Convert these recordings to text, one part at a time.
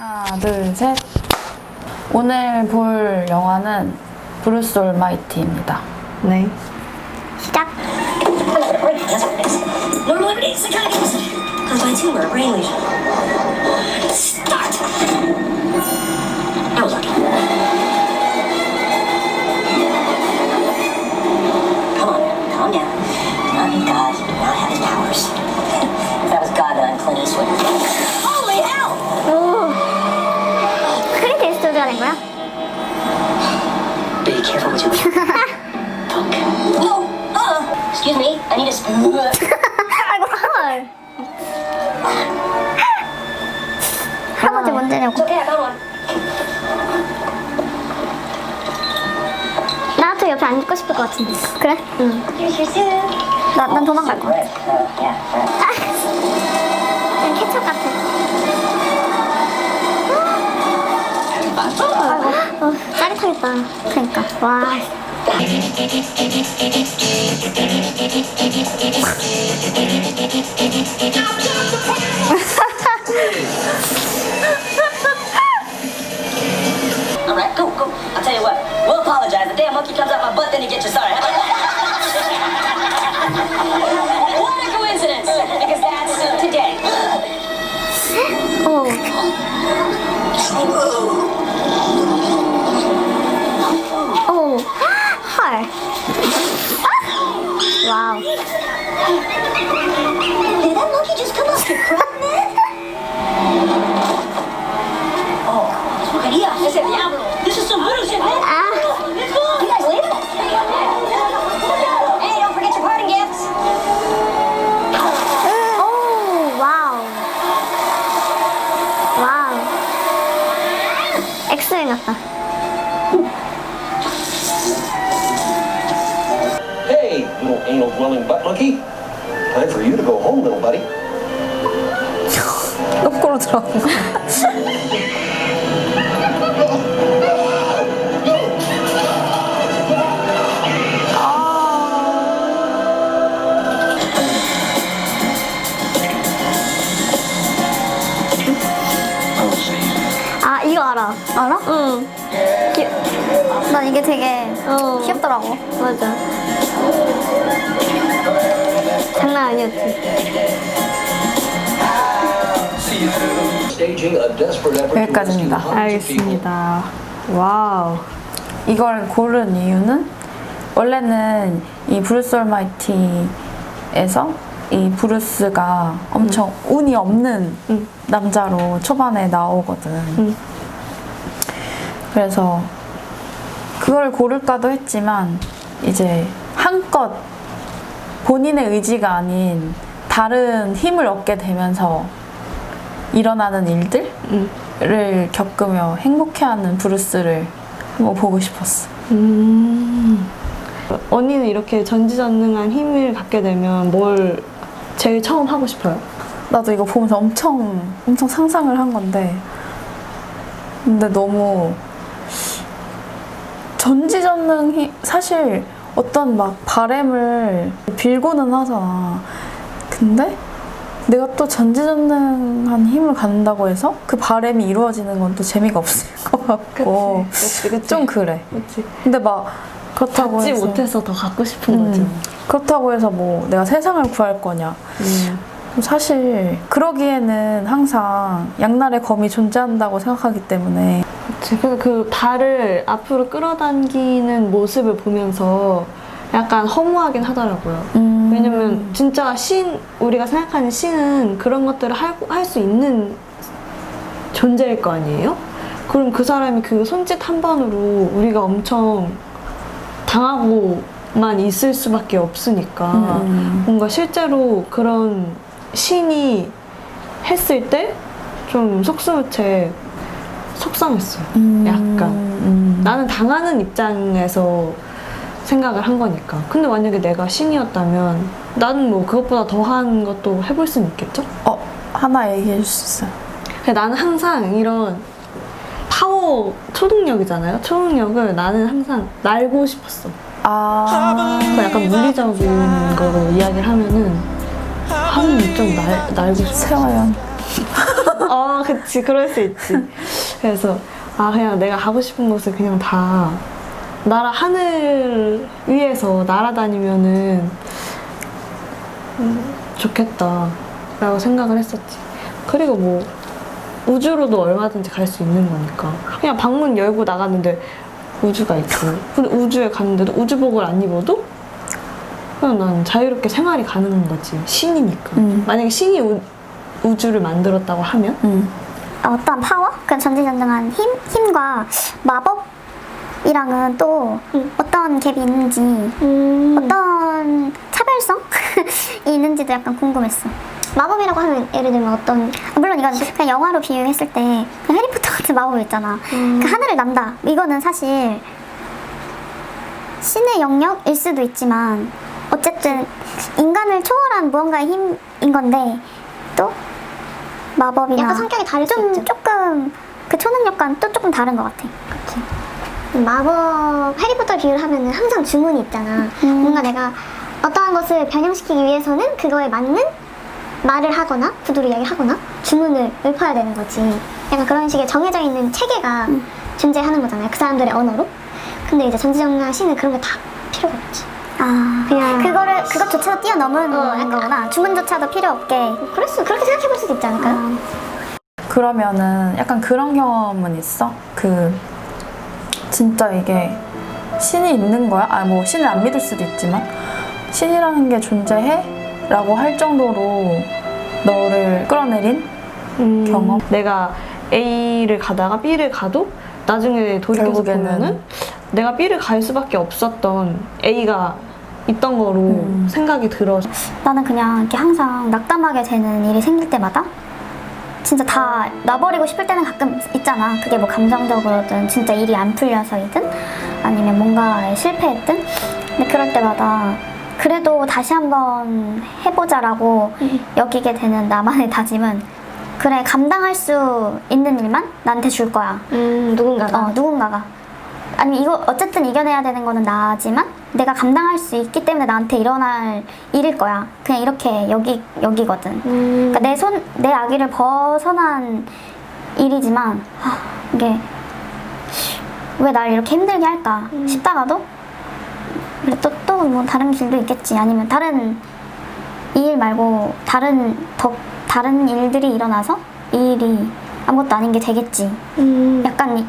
하나, 둘, 셋. 오늘 볼 영화는 브루스 올마이티입니다. 네. 시작. Be careful what you Punk. No! Uh! Excuse me, I need a spoon. 아이고 헐. 할아버지 문제냐고. It's okay, I found one. 나도 옆에 앉고 싶을 것 같은데. 그래? 응. Here's your soup. 나, 난 도망갈 거야. Uh, yeah. 아, 그냥 케첩 같아. 아이고, 어, 짜릿하겠다. 그러니까. 와. 들어간 거. 아, 이거 알아. 알아? 응. 귀... 난 이게 되게 귀엽더라고. 맞아. 장난 아니었지. 여기까지입니다. 알겠습니다. 와우. 이걸 고른 이유는 원래는 이 브루스 올마이티에서 이 브루스가 엄청 운이 없는 음. 남자로 초반에 나오거든. 음. 그래서 그걸 고를까도 했지만 이제 한껏 본인의 의지가 아닌 다른 힘을 얻게 되면서 일어나는 일들을 음. 겪으며 행복해하는 브루스를 한번 보고 싶었어. 음. 언니는 이렇게 전지전능한 힘을 갖게 되면 뭘 제일 처음 하고 싶어요? 나도 이거 보면서 엄청 엄청 상상을 한 건데 근데 너무 전지전능히 사실 어떤 막 바램을 빌고는 하잖아 근데 내가 또 전지전능한 힘을 갖는다고 해서 그 바램이 이루어지는 건 또 재미가 없을 것 같고 그치, 그치. 좀 그래 그치. 근데 막 그렇다고 받지 해서 못해서 더 갖고 싶은 거죠. 음, 그렇다고 해서 뭐 내가 세상을 구할 거냐 음. 사실 그러기에는 항상 양날의 검이 존재한다고 생각하기 때문에 그치. 그래서 그 발을 앞으로 끌어당기는 모습을 보면서 약간 허무하긴 하더라고요. 음, 왜냐면 진짜 신, 우리가 생각하는 신은 그런 것들을 할 수 있는 존재일 거 아니에요? 그럼 그 사람이 그 손짓 한 번으로 우리가 엄청 당하고만 있을 수밖에 없으니까 음. 뭔가 실제로 그런 신이 했을 때 좀 속수무책 속상했어요. 음, 약간. 음. 나는 당하는 입장에서 생각을 한 거니까. 근데 만약에 내가 신이었다면 나는 뭐 그것보다 더한 것도 해볼 수는 있겠죠? 어 하나 얘기해 줄 수 있어요? 나는 항상 이런 파워 초능력이잖아요. 초능력을 나는 항상 날고 싶었어. 아 그 약간 물리적인 거로 이야기를 하면은 하는 좀 날, 날고 싶어. 세화연 어, 그치. 그럴 수 있지. 그래서, 아, 그냥 내가 가고 싶은 곳을 그냥 다, 나라, 하늘 위에서 날아다니면은, 음, 좋겠다. 라고 생각을 했었지. 그리고 뭐, 우주로도 얼마든지 갈 수 있는 거니까. 그냥 방문 열고 나갔는데, 우주가 있고. 근데 우주에 갔는데도 우주복을 안 입어도, 그냥 난 자유롭게 생활이 가능한 거지. 신이니까. 음. 만약에 신이 우, 우주를 만들었다고 하면 음. 어떤 파워? 그 전지전능한 힘? 힘과 마법 이랑은 또 어떤 갭이 있는지 어떤 차별성이 있는지도 약간 궁금했어. 마법이라고 하면 예를 들면 어떤 물론 이건 그냥 영화로 비유했을 때 그냥 해리포터 같은 마법이 있잖아. 그 하늘을 난다. 이거는 사실 신의 영역일 수도 있지만 어쨌든 인간을 초월한 무언가의 힘인 건데 또 마법이나 약간 성격이 다를 수 좀. 조금 그 초능력과는 또 조금 다른 것 같아. 마법 해리포터 비유를 하면은 항상 주문이 있잖아. 음. 뭔가 내가 어떠한 것을 변형시키기 위해서는 그거에 맞는 말을 하거나 구두로 이야기를 하거나 주문을 읊어야 되는 거지. 약간 그런 식의 정해져 있는 체계가 음. 존재하는 거잖아요. 그 사람들의 언어로. 근데 이제 전지전능한 신은 그런 게 다 필요가 없지. 아, 그냥- 그거를 그것조차도 뛰어넘은 어, 약간- 거구나. 주문조차도 필요 없게. 그럴 수 그렇게 생각해 볼 수도 있지 않을까요? 아. 그러면은 약간 그런 경험은 있어? 그 진짜 이게 신이 있는 거야? 아 뭐 신을 안 믿을 수도 있지만 신이라는 게 존재해? 라고 할 정도로 너를 끌어내린 음, 경험? 내가 A를 가다가 B를 가도 나중에 돌이켜서 결국에는- 보면은 내가 B를 갈 수밖에 없었던 A가 있던 거로 음. 생각이 들어. 나는 그냥 이렇게 항상 낙담하게 되는 일이 생길 때마다 진짜 다 놔버리고 싶을 때는 가끔 있잖아. 그게 뭐 감정적으로든 진짜 일이 안 풀려서이든 아니면 뭔가에 실패했든. 근데 그럴 때마다 그래도 다시 한번 해보자라고 여기게 되는 나만의 다짐은 그래 감당할 수 있는 일만 나한테 줄 거야. 음, 누군가가. 어, 누군가가. 아니 이거 어쨌든 이겨내야 되는 거는 나지만 내가 감당할 수 있기 때문에 나한테 일어날 일일 거야. 그냥 이렇게 여기 여기거든. 음, 그러니까 내 손 내 아기를 벗어난 일이지만 하, 이게 왜 날 이렇게 힘들게 할까 싶다가도 그래 또또 뭐 다른 길도 있겠지. 아니면 다른 이 일 말고 다른 더 다른 일들이 일어나서 이 일이 아무것도 아닌 게 되겠지. 음, 약간 이-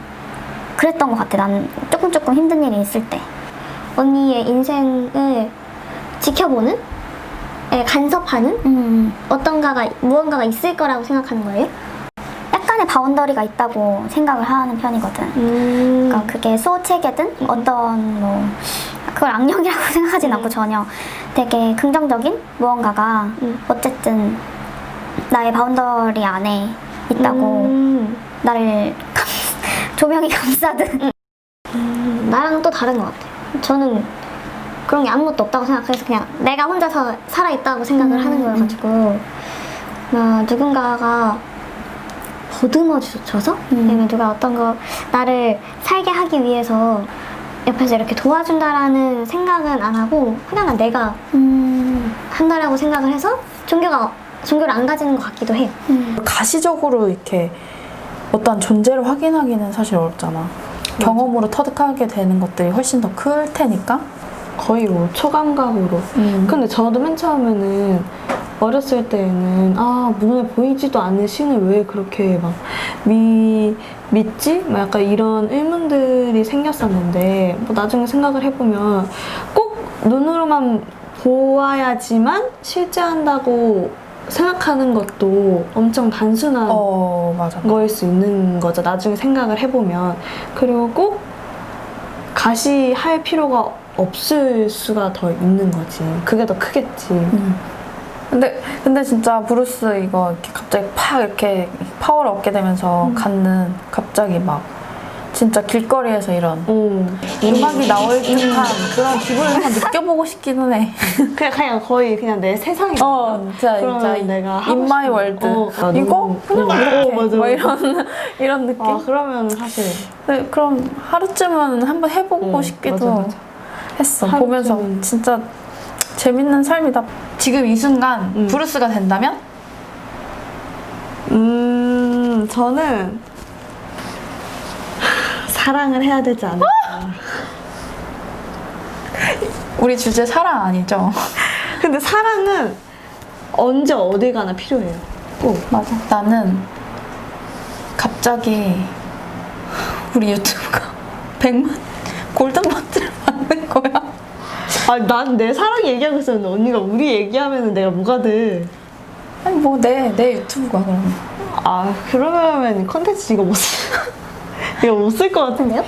그랬던 것 같아. 난 조금 조금 힘든 일이 있을 때. 언니의 인생을 지켜보는, 예, 간섭하는 음, 어떤가가 무언가가 있을 거라고 생각하는 거예요? 약간의 바운더리가 있다고 생각을 하는 편이거든. 음, 그러니까 그게 소체계든 어떤 뭐 그걸 악령이라고 생각하진 않고 전혀 되게 긍정적인 무언가가 음. 어쨌든 나의 바운더리 안에 있다고 음, 나를 감- 조명이 감싸듯. 음, 나랑 또 다른 것 같아. 저는 그런 게 아무것도 없다고 생각해서 그냥 내가 혼자서 살아있다고 생각을 음, 하는 거여가지고 막 누군가가 보듬어 주셔서 음. 아니면 누가 어떤 거 나를 살게 하기 위해서 옆에서 이렇게 도와준다라는 생각은 안 하고 그냥 난 내가 음, 한다라고 생각을 해서 종교가 종교를 안 가지는 것 같기도 해요. 가시적으로 이렇게 어떠한 존재를 확인하기는 사실 어렵잖아. 경험으로 터득하게 되는 것들이 훨씬 더 클 테니까. 거의 뭐 초감각으로. 음. 근데 저도 맨 처음에는 어렸을 때는 아 눈에 보이지도 않는 신을 왜 그렇게 막 미, 믿지? 막 약간 이런 의문들이 생겼었는데 뭐 나중에 생각을 해보면 꼭 눈으로만 보아야지만 실제한다고 생각하는 것도 엄청 단순한 어 맞아. 거일 수 있는 거죠. 나중에 생각을 해보면. 그리고 꼭 가시할 필요가 없을 수가 더 있는 거지. 그게 더 크겠지. 음. 근데 근데 진짜 브루스 이거 이렇게 갑자기 팍 이렇게 파워를 얻게 되면서 갖는 갑자기 막 진짜 길거리에서 이런 음. 음악이 나올 듯한 그런 기분을 한번 느껴보고 싶기는 해. 그냥, 그냥 거의 그냥 내 세상이. 어, 진짜 진짜 내가 하고 In my 싶은- world. 어, 아, 이거 그냥 어, 이렇게 어, 맞아, 뭐. 이런 이런 느낌. 아, 그러면 사실 네, 그럼 하루쯤은 한번 해보고 음, 싶기도 맞아, 맞아. 했어. 하루쯤은. 보면서 진짜 재밌는 삶이다. 지금 이 순간 음. 브루스가 된다면 음. 음, 저는 사랑을 해야 되지 않을까. 우리 주제 사랑 아니죠? 근데 사랑은 언제 어디 가나 필요해요. 꼭. 맞아. 나는 갑자기 우리 유튜브가 100만 골든버튼을 받는 거야. 아니, 난내 사랑 얘기하고 있었는데 언니가 우리 얘기하면 내가 뭐가 돼. 아니 뭐 내 내 유튜브가 그럼. 아, 그러면 컨텐츠 이거 못 쓸, 이거 못 쓸 것 같은데요?